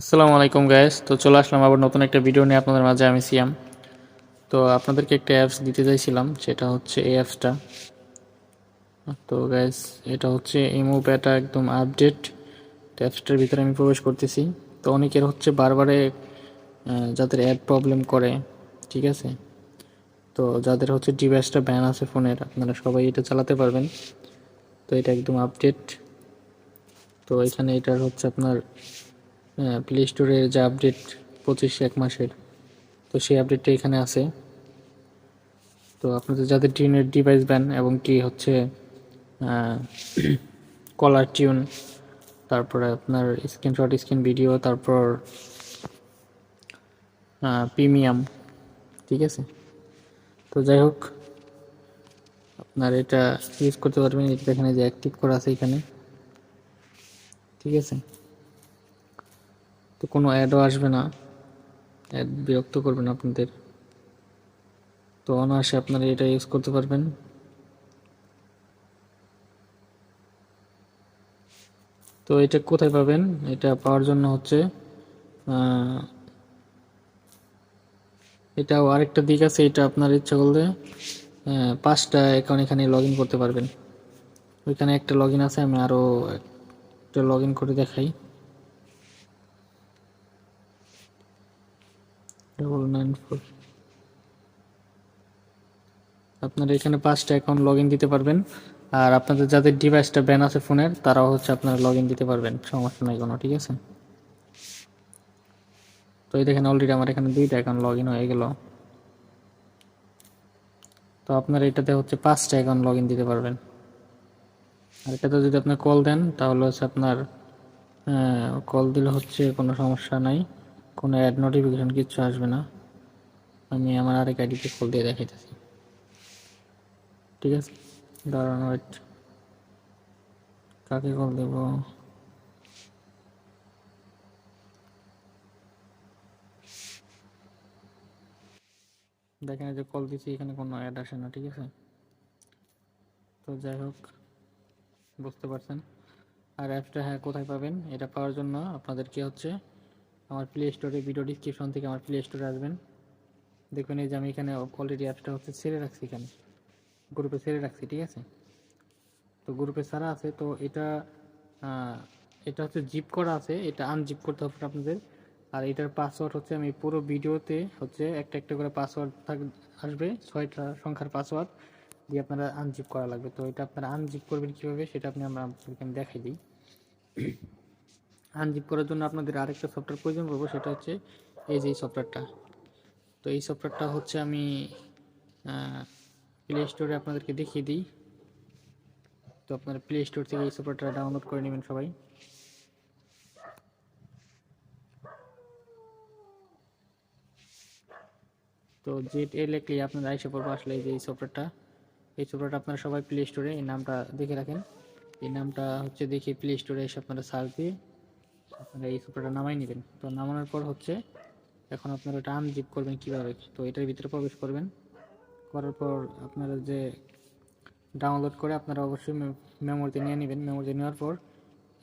আসসালামু আলাইকুম গাইস তো চলে আসলাম আবার নতুন একটা ভিডিও নিয়ে আপনাদের মাঝে, আমি সিয়াম। তো আপনাদেরকে একটা অ্যাপস দিতে চাইছিলাম, সেটা হচ্ছে এই অ্যাপসটা তো গাইস এটা হচ্ছে ইমো প্যাটা একদম আপডেট তো অ্যাপসটার ভিতরে আমি প্রবেশ করতেছি। তো অনেকের হচ্ছে বারবারে যাদের অ্যাড প্রবলেম করে, ঠিক আছে? তো যাদের হচ্ছে ডিভাইসটা ব্যান আছে ফোনের, আপনারা সবাই এটা চালাতে পারবেন। তো এটা একদম আপডেট তো এখানে এটার হচ্ছে আপনার প্লে স্টোরের যে আপডেট পঁচিশ এক মাসের, তো সেই আপডেটটা এখানে আছে। তো আপনাদের যাদের টিউনের ডিভাইস ব্যান এবং কি হচ্ছে কলার টিউন তারপরে আপনার স্ক্রিনশট স্ক্রিন ভিডিও তারপর প্রিমিয়াম ঠিক আছে? তো যাই হোক, আপনার এটা ইউজ করতে পারবেন, এটা এখানে যে অ্যাক্টিভ করা আছে এখানে, ঠিক আছে? তো কোনো অ্যাডও আসবে না। অ্যাড বিরক্ত করবেন আপনাদের। তো অনায়াসে আপনারা এটা ইউজ করতে পারবেন। তো এটা কোথায় পাবেন? এটা পাওয়ার জন্য হচ্ছে এটাও আরেকটা দিক আছে, এটা আপনার ইচ্ছা করলে পাঁচটা অ্যাকাউন্ট এখানে লগ করতে পারবেন। ওইখানে একটা লগ আছে, আমি আরও একটা লগ করে দেখাই। ডবল নাইন ফোর আপনারা এখানে পাঁচটা অ্যাকাউন্ট লগ ইন দিতে পারবেন। আর আপনাদের যাদের ডিভাইসটা ব্যান আছে ফোনের, তারাও হচ্ছে আপনারা লগ দিতে পারবেন। সমস্যা নাই কোনো, ঠিক আছে? তো এই দেখেন অলরেডি আমার এখানে দুইটা অ্যাকাউন্ট লগ ইন হয়ে গেল। তো আপনারা এটাতে হচ্ছে পাঁচটা অ্যাকাউন্ট লগ দিতে পারবেন। আর এটাতে যদি আপনি কল দেন, তাহলে হচ্ছে আপনার কল দিলে হচ্ছে কোনো সমস্যা নাই। কোনো অ্যাড নোটিফিকেশন কিচ্ছু আসবে না। আমি আমার আরেক আইডিতে কল দিয়ে দেখাইতেছি। ঠিক আছে? দাঁড়ান ওয়েট কাকে কল দেব? দেখেন যে কল দিচ্ছি এখানে কোনো অ্যাড আসে না, ঠিক আছে? তো যাই হোক, বুঝতে পারছেন? আর অ্যাপটা হ্যাঁ কোথায় পাবেন? এটা পাওয়ার জন্য আপনাদেরকে হচ্ছে আমার প্লে স্টোরে ভিডিও ডিসক্রিপশন থেকে আমার প্লে স্টোরে আসবেন। দেখবেন এই যে আমি এখানে অলরেডি অ্যাপসটা হচ্ছে ছেড়ে রাখছি এখানে। গ্রুপে ছেড়ে রাখছি, ঠিক আছে? তো গ্রুপে ছাড়া আছে, তো এটা এটা হচ্ছে জিপ করা আছে, এটা আনজিপ করতে হবে আপনাদের। আর এটার পাসওয়ার্ড হচ্ছে আমি পুরো ভিডিওতে হচ্ছে একটা একটা করে পাসওয়ার্ড থাক, আসবে, ছয়টা সংখ্যার পাসওয়ার্ড দিয়ে আপনারা আনজিপ করা লাগবে। তো এটা আপনারা আনজিপ করবেন কীভাবে, সেটা আপনি আমরা আপনাদেরকে আমি দেখাই দিই। আনজিপ করার জন্য আপনাদের আরেকটা সফটওয়্যার প্রয়োজন পড়ব সেটা হচ্ছে এই যে সফটওয়্যারটা তো এই সফটওয়্যারটা হচ্ছে আমি প্লে স্টোরে আপনাদেরকে দেখিয়ে দিই। তো আপনারা প্লে স্টোর থেকে এই সফটওয়্যারটা ডাউনলোড করে নেবেন সবাই। তো জেড এ লেখলেই আপনারা এসে পড়ব আসলে এই যে এই সফটওয়্যারটা এই সফটওয়্যারটা আপনারা সবাই প্লে স্টোরে এই নামটা দেখে রাখেন। এই নামটা হচ্ছে দেখে প্লে স্টোরে এসে আপনারা সার্চ দিয়ে আপনারা এই সফটওয়্যারটা নামাই নেবেন। তো নামানোর পর হচ্ছে এখন আপনারা এটা আনজিপ করবেন কীভাবে? তো এটার ভিতরে প্রবেশ করবেন। করার পর আপনারা যে ডাউনলোড করে আপনারা অবশ্যই মেমোরিতে নিয়ে নেবেন। মেমোরিতে নেওয়ার পর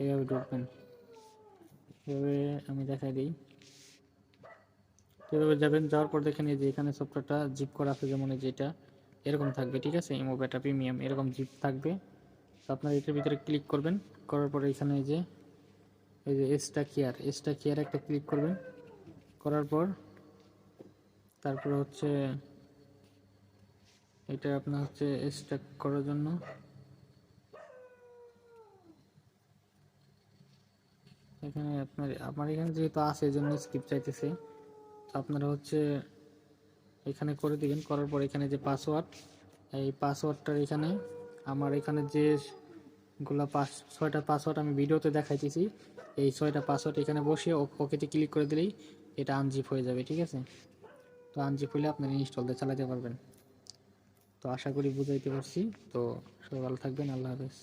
এইভাবে ঢুকবেন। এভাবে আমি দেখাই দিই। এভাবে যাবেন, যাওয়ার পর দেখেন এই যে এখানে সফটওয়্যারটা জিপ করা আছে, যেমন যেটা এরকম থাকবে, ঠিক আছে? ইমো বেটা প্রিমিয়াম এরকম জিপ থাকবে। তো আপনারা এটার ভিতরে ক্লিক করবেন। করার পরে এখানে যে এই যে এসটা কেয়ার এসটা কেয়ার একটা ক্লিক করবেন। করার পর তারপর হচ্ছে এটা আপনার হচ্ছে স্টাক করার জন্য। এখানে আপনার, আমার এখানে যেহেতু আছে, এই জন্য স্কিপ চাইতেছে। তো আপনারা হচ্ছে এখানে করে দিবেন। করার পর এখানে যে পাসওয়ার্ড এই পাসওয়ার্ডটার এখানে আমার এখানে যে গুলা পাঁচ, ছয়টা পাসওয়ার্ড আমি ভিডিওতে দেখাইতেছি। এই ছয়টা পাসওয়ার্ড এখানে বসিয়ে ওকেতে ক্লিক করে দিলেই এটা আনজিপ হয়ে যাবে, ঠিক আছে? তো আনজিপ হলে আপনারা ইনস্টল দিয়ে চালাতে পারবেন। তো আশা করি বুঝাইতে পারছি। তো সবাই ভালো থাকবেন, আল্লাহ হাফেজ।